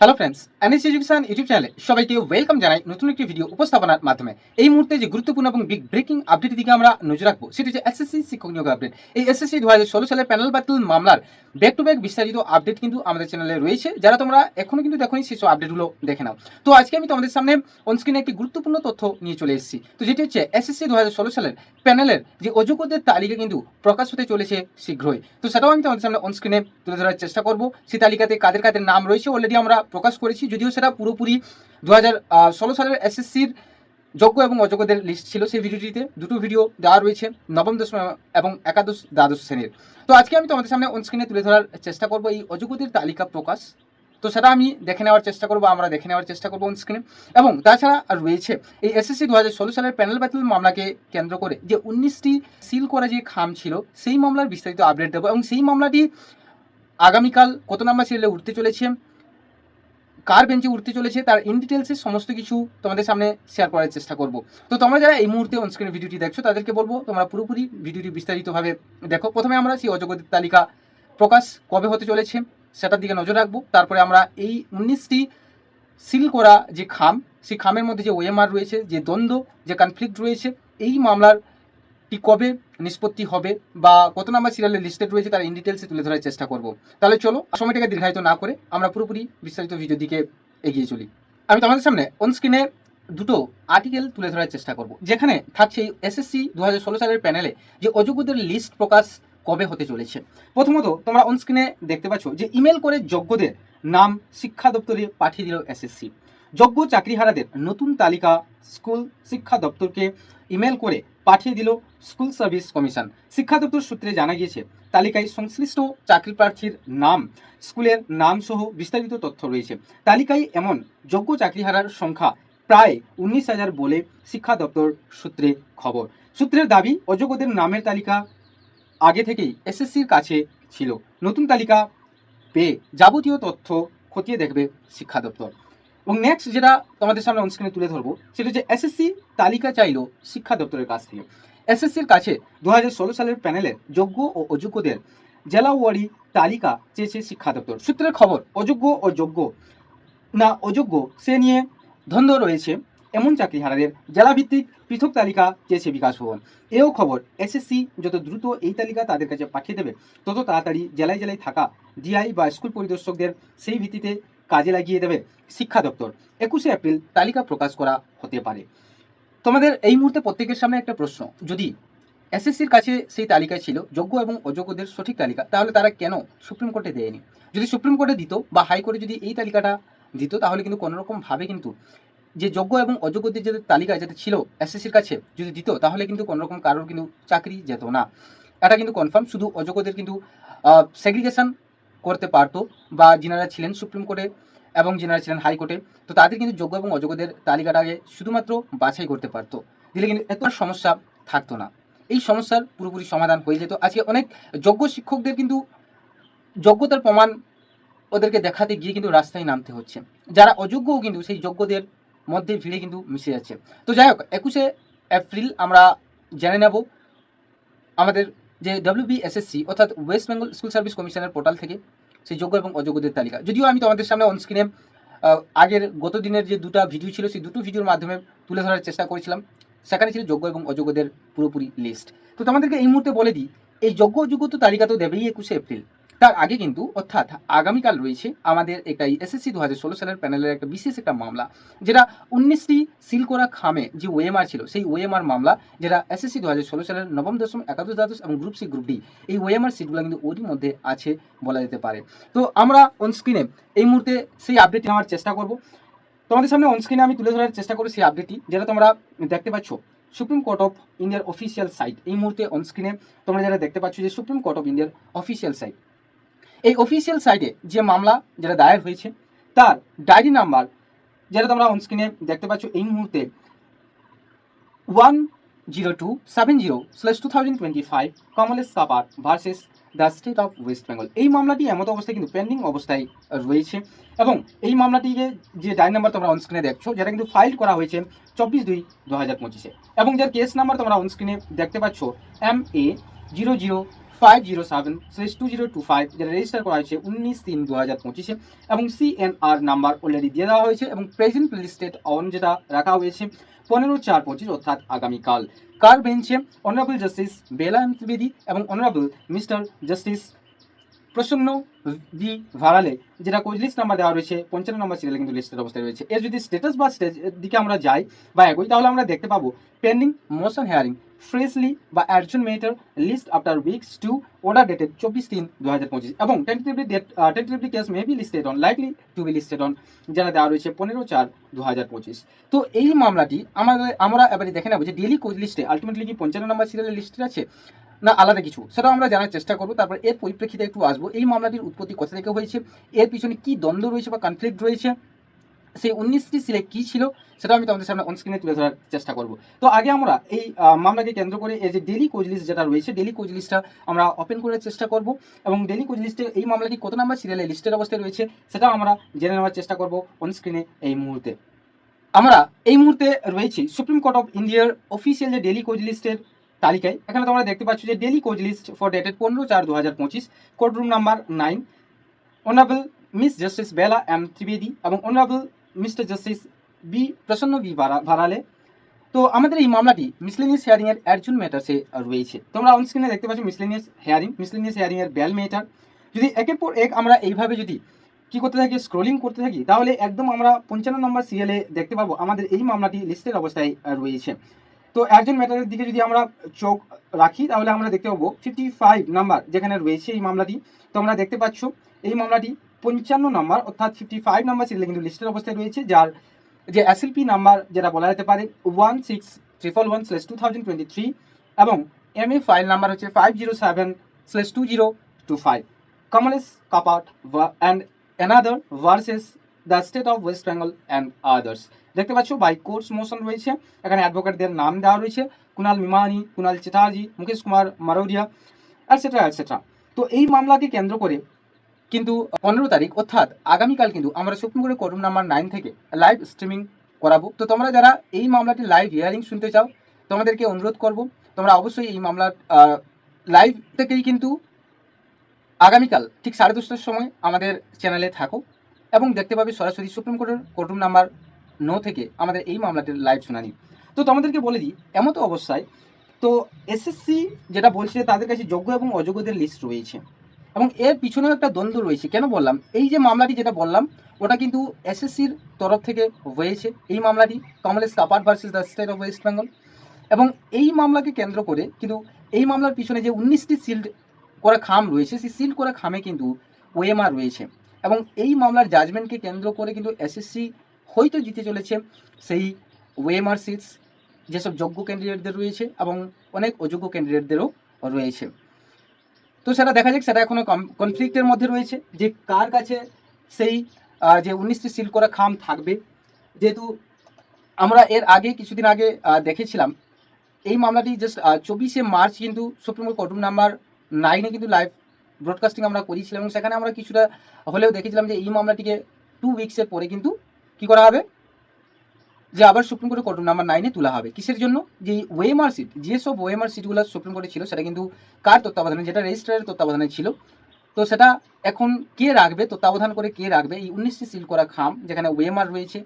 Hello friends NS education YouTube চ্যানেলে সবাইকে welcome জানাই নতুন একটি ভিডিও উপস্থাপনার মাধ্যমে। এই মুহূর্তে যে গুরুত্বপূর্ণ এবং বিগ ব্রেকিং আপডেটের দিকে আমরা নজর রাখব, সেটি হচ্ছে এসএসসি শিক্ষক নিয়োগ আপডেট এই এসএসসি দু হাজার ষোলো সালের প্যানেল বাতিল মামলার ব্যাক টু ব্যাক বিস্তারিত আপডেট কিন্তু আমাদের চ্যানেলে রয়েছে, যারা তোমরা এখনও কিন্তু দেখোনি সেসব আপডেটগুলো দেখে নাও। তো আজকে আমি তোমাদের সামনে অনস্ক্রিনে একটি গুরুত্বপূর্ণ তথ্য নিয়ে চলে এসেছি। তো যেটি হচ্ছে এসএসসি দু হাজার ষোলো সালের প্যানেলের যে অযোগ্যদের তালিকা কিন্তু প্রকাশ হতে চলেছে শীঘ্রই। তো সেটাও আমি তোমাদের সামনে অনস্ক্রিনে তুলে ধরার চেষ্টা করব। সেই তালিকাতে কাদের কাদের নাম রয়েছে অলরেডি আমরা প্রকাশ করেছি, যদিও সেটা পুরোপুরি দু হাজার ষোলো সালের এসএসসির যোগ্য এবং অযোগ্যদের লিস্ট ছিল সেই ভিডিওটিতে। দুটো ভিডিও দেওয়া রয়েছে, নবম, দশম এবং একাদশ, দ্বাদশ শ্রেণির। তো আজকে আমি তোমাদের সামনে অনস্ক্রিনে তুলে ধরার চেষ্টা করব এই অযোগ্যদের তালিকা প্রকাশ। তো সেটা আমি দেখে নেওয়ার চেষ্টা করব, আমরা দেখে নেওয়ার চেষ্টা করব অনস্ক্রিনে এবং তাছাড়া আর রয়েছে এই এসএসসি দু হাজার ষোলো সালের প্যানেল বাতিল মামলাকে কেন্দ্র করে যে উনিশটি সিল করা যে খাম ছিল, সেই মামলার বিস্তারিত আপডেট দেবো। এবং সেই মামলাটি আগামীকাল কত নাম্বার সিরিয়ালে উঠতে চলেছে কার বেঞ্চে উঠতে চলেছে তার ইন ডিটেলসে সমস্ত কিছু তোমাদের সামনে শেয়ার করার চেষ্টা করব। তো তোমরা যারা এই মুহূর্তে অনস্ক্রিন ভিডিওটি দেখছ, তাদেরকে বলব তোমরা পুরোপুরি ভিডিওটি বিস্তারিতভাবে দেখো। প্রথমে আমরা সেই অযোগ্যদের তালিকা প্রকাশ কবে হতে চলেছে, সেটার দিকে নজর রাখব। তারপরে আমরা এই উনিশটি সিল করা যে খাম, সেই খামের মধ্যে যে ওএমআর রয়েছে, যে দ্বন্দ্ব, যে কনফ্লিক্ট রয়েছে, এই মামলার টি কবে নিষ্পত্তি হবে বা কত নাম্বার সিরিয়ালে লিস্টেড রয়েছে তার ইন ডিটেলসে তুলে ধরার চেষ্টা করব। তাহলে চলো সময়টাকে দীর্ঘায়িত না করে আমরা পুরোপুরি বিস্তারিত ভিডিও দিকে এগিয়ে চলি। আমি তোমাদের সামনে অন স্ক্রিনে দুটো আর্টিকেল তুলে ধরার চেষ্টা করব, যেখানে থাকছে এসএসসি দু হাজার ষোলো সালের প্যানেলে যে অযোগ্যদের লিস্ট প্রকাশ কবে হতে চলেছে। প্রথমত তোমরা অন স্ক্রিনে দেখতে পাচ্ছ যে ইমেল করে যোগ্যদের নাম, শিক্ষা দপ্তরে পাঠিয়ে দিল এসএসসি যোগ্য চাকরিহারাদের নতুন তালিকা স্কুল শিক্ষা দপ্তরকে ইমেল করে পাঠিয়ে দিল স্কুল সার্ভিস কমিশন। শিক্ষা দপ্তর সূত্রে জানা গিয়েছে, তালিকায় সংশ্লিষ্ট চাকরি প্রার্থীর নাম, স্কুলের নাম সহ বিস্তারিত তথ্য রয়েছে। তালিকায় এমন যোগ্য চাকরিহারার সংখ্যা প্রায় উনিশ হাজার বলে শিক্ষা দপ্তর সূত্রে খবর। সূত্রের দাবি, অযোগ্যদের নামের তালিকা আগে থেকেই এসএসসির কাছে ছিল। নতুন তালিকা পেয়ে যাবতীয় তথ্য খতিয়ে দেখবে শিক্ষা দপ্তর এবং নেক্সট যেটা তোমাদের সামনে অনস্ক্রিনে তুলে ধরবো, সেটা হচ্ছে এসএসসি তালিকা চাইলো শিক্ষা দপ্তরের কাছ থেকে। এসএসসির কাছে দু হাজার ষোলো সালের প্যানেলের যোগ্য ও অযোগ্যদের জেলা ওয়ারি তালিকা চেয়েছে শিক্ষা দপ্তর। সূত্রের খবর, অযোগ্য ও যোগ্য না অযোগ্য, সে নিয়ে ধন্দ রয়েছে এমন চাকরি চাকরিহারাদের জেলাভিত্তিক পৃথক তালিকা চেয়েছে বিকাশ ভবন। এও খবর এসএসসি যত দ্রুত এই তালিকা তাদের কাছে পাঠিয়ে দেবে, তত তাড়াতাড়ি জেলায় জেলায় থাকা ডিআই বা স্কুল পরিদর্শকদের সেই ভিত্তিতে কাজে লাগিয়ে দেবে শিক্ষা দপ্তর। একুশে এপ্রিল তালিকা প্রকাশ করা হতে পারে। তোমাদের এই মুহূর্তে প্রত্যেকের সামনে একটা প্রশ্ন। যদি এসএসসির কাছে সেই তালিকা ছিল যোগ্য এবং অযোগ্যদের সঠিক তালিকা, তাহলে তারা কেন সুপ্রিম কোর্টে দেয়নি? যদি সুপ্রিম কোর্টে দিত বা হাইকোর্টে যদি এই তালিকাটা দিত, তাহলে কিন্তু কোনোরকমভাবে কিন্তু যে যোগ্য এবং অযোগ্যদের যে তালিকা যাতে ছিল এসএসসির কাছে যদি দিত, তাহলে কিন্তু কোনোরকম কারোর কিন্তু চাকরি যেত না। এটা কিন্তু কনফার্ম শুধু অযোগ্যদের কিন্তু সেগ্রিগেশন করতে পারতো বা যিনারা ছিলেন সুপ্রিম কোর্টে এবং যিনারা ছিলেন হাইকোর্টে তো তাদের কিন্তু যোগ্য এবং অযোগ্যদের তালিকাটাকে শুধুমাত্র বাছাই করতে পারতো। দিলে কিন্তু এত সমস্যা থাকতো না। এই সমস্যার পুরোপুরি সমাধান হয়ে যেত। আজকে অনেক যোগ্য শিক্ষকদের কিন্তু যোগ্যতার প্রমাণ ওদেরকে দেখাতে গিয়ে কিন্তু রাস্তায় নামতে হচ্ছে। যারা অযোগ্যও কিন্তু সেই যোগ্যদের মধ্যে ভিড়ে কিন্তু মিশে যাচ্ছে। তো যাই হোক, একুশে এপ্রিল আমরা জেনে নেব আমাদের যে ডাব্লিউবিএসএসসি অর্থাৎ ওয়েস্ট বেঙ্গল স্কুল সার্ভিস কমিশনের পোর্টাল থেকে সেই যোগ্য এবং অযোগ্যদের তালিকা। যদিও আমি তোমাদের সামনে অনস্ক্রিনে আগের গত দিনের যে দুটো ভিডিও ছিল, সেই দুটো ভিডিওর মাধ্যমে তুলে ধরার চেষ্টা করেছিলাম। সেখানে ছিল যোগ্য এবং অযোগ্যদের পুরোপুরি লিস্ট তো তোমাদেরকে এই মুহূর্তে বলে দিই, এই যোগ্য অযোগ্য তো তালিকা তো দেবেই একুশে এপ্রিল। তার আগে কিন্তু, অর্থাৎ আগামীকাল রয়েছে আমাদের একটা এসএসসি দু হাজার ষোলো সালের প্যানেলের একটা বিশেষ একটা মামলা, যেটা উনিশটি সিল করা খামে যে ওএমআর ছিল, সেই ওএমআর মামলা, যেটা এসএসসি দু হাজার ষোলো সালের নবম দশম একাদশ দ্বাদশ এবং গ্রুপ সি, গ্রুপ ডি, এই ওএমআর সিটগুলো কিন্তু ওরই মধ্যে আছে বলা যেতে পারে। তো আমরা অনস্ক্রিনে এই মুহূর্তে সেই আপডেট নেওয়ার চেষ্টা করব। তোমাদের সামনে অনস্ক্রিনে আমি তুলে ধরার চেষ্টা করব সেই আপডেটটি যেটা তোমরা দেখতে পাচ্ছ সুপ্রিম কোর্ট অফ ইন্ডিয়ার অফিসিয়াল সাইট এই মুহূর্তে অনস্ক্রিনে তোমরা যারা দেখতে পাচ্ছ যে সুপ্রিম কোর্ট অফ ইন্ডিয়ার অফিসিয়াল সাইট এই অফিসিয়াল সাইটে যে মামলা যেটা দায়ের হয়েছে, তার ডায়েরি নাম্বার যেটা তোমরা অনস্ক্রিনে দেখতে পাচ্ছ এই মুহূর্তে one zero two seven zero slash two thousand twenty five Kamlesh supper versus the state of West Bengal এই মামলাটি এমত অবস্থায় কিন্তু পেন্ডিং অবস্থায় রয়েছে এবং এই মামলাটিকে যে ডায়েরি নাম্বার তোমরা অনস্ক্রিনে দেখছ, যেটা কিন্তু ফাইল করা হয়েছে চব্বিশ দুই দু হাজার পঁচিশে এবং যার কেস নাম্বার তোমরা অনস্ক্রিনে দেখতে পাচ্ছ M A zero zero five zero seven slash two zero two five যেটা রেজিস্টার করা হয়েছে উনিশ তিন দু হাজার পঁচিশে, এবং সিএনআর নাম্বার অলরেডি দিয়ে দেওয়া হয়েছে, এবং প্রেজেন্ট লিস্টেড অন যেটা রাখা হয়েছে পনেরো চার পঁচিশ, অর্থাৎ আগামীকাল। কার বেঞ্চে honourable justice Bela M Trivedi এবং honourable mister justice Prasanna V Varale যেটা কোচ লিস্ট নাম্বার দেওয়া রয়েছে, পঞ্চান্ন নম্বর সিরিয়ালে কিন্তু লিস্টের অবস্থায় রয়েছে। এর যদি স্টেটাস বা স্টেজ দিকে আমরা যাই বা এগোই, তাহলে আমরা দেখতে পাবো পেন্ডিং মোশন হেয়ারিং ফ্রেশলি বা adjourned matter list after weeks to order dated চব্বিশ তিন দু হাজার পঁচিশ এবং tentatively date tentatively case may be listed on likely to be listed on যেটা দেওয়া রয়েছে পনেরো চার দু হাজার পঁচিশ। তো এই মামলাটি আমাদের আমরা এবারে দেখে নেব যে ডেলি কোচ লিস্টে আলটিমেটলি কি পঞ্চান্ন নম্বর সিরিয়ালের লিস্টে আছে না, আলাদা কিছু। সেটাও আমরা জানার চেষ্টা করব। তারপর এর পরিপ্রেক্ষিতে একটু আসব। এই মামলাটির উৎপত্তি কোথা থেকে হয়েছে, এর পিছনে কি দ্বন্দ্ব রয়েছে বা কনফ্লিক্ট রয়েছে, সেই উনিশটি সিলে কি ছিল সেটা আমি তোমাদের সামনে অনস্ক্রিনে তুলে ধরার চেষ্টা করব। তো আগে আমরা এই মামলাকে কেন্দ্র করে এই যে ডেলি কোচ লিস্ট যেটা রয়েছে ডেলি কোচ লিস্টটা আমরা ওপেন করার চেষ্টা করব এবং ডেলি কোচ লিস্টে এই মামলাটি কত নাম্বার সিরিয়ালে লিস্টের অবস্থায় রয়েছে সেটা আমরা জেনে নেওয়ার চেষ্টা করব অনস্ক্রিনে এই মুহূর্তে। আমরা এই মুহূর্তে রয়েছি সুপ্রিম কোর্ট অফ ইন্ডিয়ার অফিসিয়াল যে ডেলি কোচ লিস্টের তালিকায়। এখানে তোমরা দেখতে পাচ্ছ যে daily cause list for dated পনেরো চার দু হাজার পঁচিশ court room number nine honourable miss justice Bela M Trivedi এবং honourable mister justice B Prasanna B ভারা- ভারালে তো আমাদের এই মামলাটি মিসলেনিয়াস হেয়ারিং এর অ্যাডজুন ম্যাটার্সে রয়েছে। তোমরা অন স্ক্রিনে দেখতে পাচ্ছ মিসলেনিয়াস হেয়ারিং মিসলেনিয়াস হেয়ারিং এর বেল মেটার যদি একের পর এক আমরা এইভাবে যদি কি করতে থাকি স্ক্রোলিং করতে থাকি, তাহলে একদম আমরা পঞ্চান্ন নম্বর সিরিয়ালে দেখতে পাবো আমাদের এই মামলাটি লিস্টের অবস্থায় রয়েছে। তো একজন ম্যাটারের দিকে যদি আমরা চোখ রাখি, তাহলে আমরা দেখতে পাবো ফিফটি ফাইভ নাম্বার যেখানে রয়েছে এই মামলাটি। তোমরা দেখতে পাচ্ছ, এই মামলাটি পঞ্চান্ন নম্বর অর্থাৎ ফিফটি ফাইভ নাম্বার সিরিয়ালে কিন্তু লিস্টের অবস্থায় রয়েছে, যার যে এসএলপি নাম্বার যেটা বলা যেতে পারে one six triple one slash two thousand twenty three এবং এম এ ফাইল নাম্বার হচ্ছে five zero seven slash two zero two five Kamlesh Kapat and another versus the state of West Bengal and others দেখতে পাচ্ছ by course motion রয়েছে। এখানে অ্যাডভোকেটদের নাম দেওয়া রয়েছে। Kunal Mimani, Kunal Chatterjee, Mukesh Kumar Marodia etcetera etcetera তো এই মামলাকে কেন্দ্র করে কিন্তু পনেরো তারিখ, অর্থাৎ আগামীকাল কিন্তু আমরা সুপ্রিম কোর্টের কোর্ট নাম্বার নাইন থেকে লাইভ স্ট্রিমিং করাবো। তো তোমরা যারা এই মামলাটি লাইভ হিয়ারিং শুনতে চাও, তোমাদেরকে অনুরোধ করব, তোমরা অবশ্যই এই মামলার লাইভ থেকেই কিন্তু আগামীকাল ঠিক সাড়ে দশটার সময় আমাদের চ্যানেলে থাকো। এবং দেখতে পাবে সরাসরি সুপ্রিম কোর্টের কোর্টরুম নাম্বার ন থেকে আমাদের এই মামলাটির লাইভ শুনানি। তো তোমাদেরকে বলে দিই, এমত অবস্থায় তো এসএসসি যেটা বলছে তাদের কাছে যোগ্য এবং অযোগ্যদের লিস্ট রয়েছে। এবং এর পিছনেও একটা দ্বন্দ্ব রয়েছে। কেন বললাম? এই যে মামলাটি যেটা বললাম, ওটা কিন্তু এসএসসির তরফ থেকে হয়েছে। এই মামলাটি Kamlesh Kapat versus the state of West Bengal এবং এই মামলাকে কেন্দ্র করে কিন্তু এই মামলার পিছনে যে উনিশটি সিল্ড করা খাম রয়েছে, সেই সিল্ড করা খামে কিন্তু ওএমআর রয়েছে। এবং এই মামলার জাজমেন্টকে কেন্দ্র করে কিন্তু এসএসসি হয়তো জিতে চলেছে সেই ওএমআর সিটস যেসব যোগ্য ক্যান্ডিডেটদের রয়েছে এবং অনেক অযোগ্য ক্যান্ডিডেটদেরও রয়েছে। তো সেটা দেখা যাক, সেটা এখনও কনফ্লিক্টের মধ্যে রয়েছে যে কার কাছে সেই যে উনিশটি সিল করা খাম থাকবে। যেহেতু আমরা এর আগে, কিছুদিন আগে দেখেছিলাম, এই মামলাটি জাস্ট চব্বিশে মার্চ কিন্তু সুপ্রিম কোর্ট কোর্টরুম নাম্বার নাইনে কিন্তু লাইভ ব্রডকাস্টিং আমরা করেছিলাম এবং সেখানে আমরা কিছুটা হলেও দেখেছিলাম যে এই মামলাটিকে টু উইক্সের পরে কিন্তু কি করা হবে? যে আবার সুপ্রিম কোর্টের কোর্ট নাম্বার নাইনে তোলা হবে। কিসের জন্য? যে ওয়েমার সিট যেসব ওয়েমার সিটগুলো সুপ্রিম কোর্টে ছিল, সেটা কিন্তু কার তত্ত্বাবধানে? যেটা রেজিস্ট্রারের তত্ত্বাবধানে ছিল। তো সেটা এখন কে রাখবে? তত্ত্বাবধান করে কে রাখবে? এই উনিশটি সিল করা খাম, যেখানে ওয়েমার রয়েছে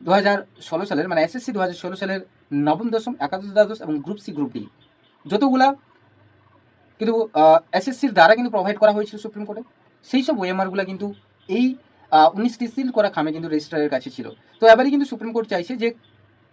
দু হাজার ষোলো সালের মানে এসএসসি দু হাজার ষোলো সালের নবম, দশম, একাদশ, দ্বাদশ এবং গ্রুপ সি গ্রুপ ডি যতগুলা কিন্তু এসএসসির দ্বারা কিন্তু প্রোভাইড করা হয়েছিল সুপ্রিম কোর্টে সেই সব ওয়েমারগুলো কিন্তু এই উনিশটি সিল করা খামে কিন্তু রেজিস্ট্রারের কাছে ছিল। তো এবারে কিন্তু সুপ্রিম কোর্ট চাইছে যে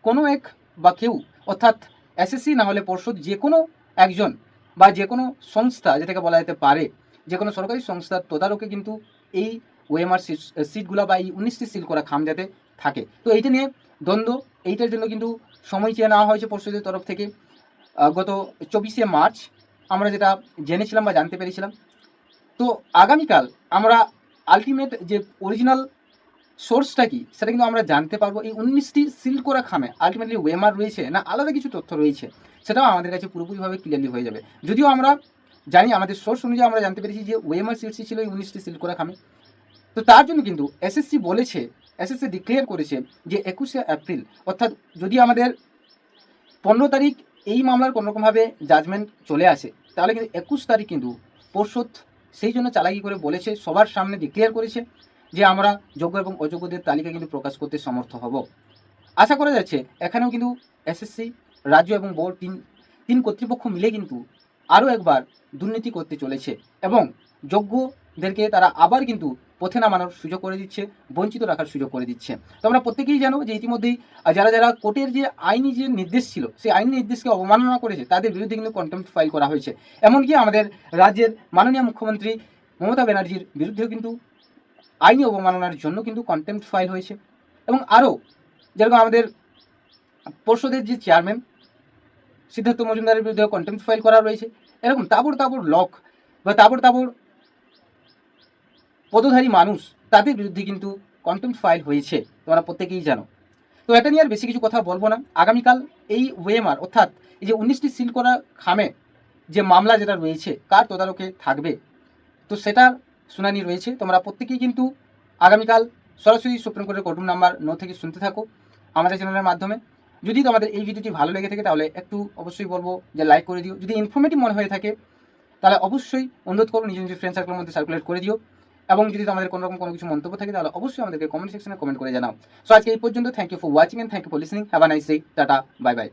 কোনো এক বা কেউ, অর্থাৎ এসএসসি না হলে পর্ষদ যে কোনো একজন বা যে কোনো সংস্থা, যেটাকে বলা যেতে পারে, যে কোনো সরকারি সংস্থার তদারকে কিন্তু এই ওএমআর সিট সিটগুলো বা এই উনিশটি সিল করা খাম যাতে থাকে। তো এইটা নিয়ে দ্বন্দ্ব, এইটার জন্য কিন্তু সময় চেয়ে নেওয়া হয়েছে পর্ষদের তরফ থেকে। গত চব্বিশে মার্চ আমরা যেটা জেনেছিলাম বা জানতে পেরেছিলাম। তো আগামীকাল আমরা আলটিমেট যে অরিজিনাল সোর্সটা কি, সেটা কিন্তু আমরা জানতে পারব। এই উনিশটি সিল করা খামে আলটিমেটলি ওয়েমার রয়েছে না আলাদা কিছু তথ্য রয়েছে, সেটাও আমাদের কাছে পুরোপুরিভাবে ক্লিয়ারলি হয়ে যাবে। যদিও আমরা জানি, আমাদের সোর্স অনুযায়ী আমরা জানতে পেরেছি যে ওয়েমার সিটসি ছিল এই উনিশটি সিল করা খামে। তো তার জন্য কিন্তু এসএসসি বলেছে এসএসসি ডিক্লেয়ার করেছে যে একুশে এপ্রিল, অর্থাৎ যদি আমাদের পনেরো তারিখ এই মামলার কোনোরকমভাবে জাজমেন্ট চলে আসে, তাহলে কিন্তু একুশ তারিখ কিন্তু পর্ষদ সেই জন্য চালাকি করে বলেছে, সবার সামনে ডিক্লেয়ার করেছে যে আমরা যোগ্য এবং অযোগ্যদের তালিকা কিন্তু প্রকাশ করতে সমর্থ হব। আশা করা যাচ্ছে এখানেও কিন্তু এসএসসি রাজ্য এবং বোর্ড তিন তিন কর্তৃপক্ষ মিলে কিন্তু আরও একবার দুর্নীতি করতে চলেছে এবং যোগ্যদেরকে তারা আবার কিন্তু পথে নামানোর সুযোগ করে দিচ্ছে, বঞ্চিত রাখার সুযোগ করে দিচ্ছে। তো আমরা প্রত্যেকেই জানো যে ইতিমধ্যেই যারা যারা কোর্টের যে আইনি যে নির্দেশ ছিল, সেই আইনি নির্দেশকে অবমাননা করেছে, তাদের বিরুদ্ধে কিন্তু কন্টেম্প ফাইল করা হয়েছে। এমনকি আমাদের রাজ্যের মাননীয় মুখ্যমন্ত্রী মমতা ব্যানার্জির বিরুদ্ধেও কিন্তু আইনি অবমাননার জন্য কিন্তু কন্টেম্প ফাইল হয়েছে। এবং আরও, যেরকম আমাদের পর্ষদের যে চেয়ারম্যান সিদ্ধার্থ মজুমদারের বিরুদ্ধে কন্টেম্প ফাইল করা রয়েছে। এরকম তাবড় তাবড় লক বা তাবড় তাবড় পদধারী মানুষ, তাদের বিরুদ্ধে কিন্তু কন্টেম্প ফাইল হয়েছে, তোমরা প্রত্যেকেই জানো। তো এটা নিয়ে আর বেশি কিছু কথা বলব না। আগামীকাল এই ওয়েমার, অর্থাৎ এই যে উনিশটি সিল করা খামে যে মামলা যেটা রয়েছে, কার তদারকে থাকবে? তো সেটার শুনানি রয়েছে। তোমরা প্রত্যেকেই কিন্তু আগামীকাল সরাসরি সুপ্রিম কোর্টের কোর্টরুম নাম্বার ন থেকে শুনতে থাকো আমাদের চ্যানেলের মাধ্যমে। যদি তোমাদের এই ভিডিওটি ভালো লেগে থাকে, তাহলে একটু অবশ্যই বলব যে লাইক করে দিও। যদি ইনফরমেটিভ মনে হয়ে থাকে, তাহলে অবশ্যই অনুরোধ করো নিজের নিজের ফ্রেন্ড সার্কেলের মধ্যে সার্কুলেট করে দিও। এবং যদি তোমাদের কোনো রকম কোনো কিছু মন্তব্য থাকে, তাহলে অবশ্যই আমাদেরকে কমেন্ট সেকশনে কমেন্ট করে জানাও। সো আজকে এই পর্যন্ত thank you for watching and thank you for listening have a nice day tata bye bye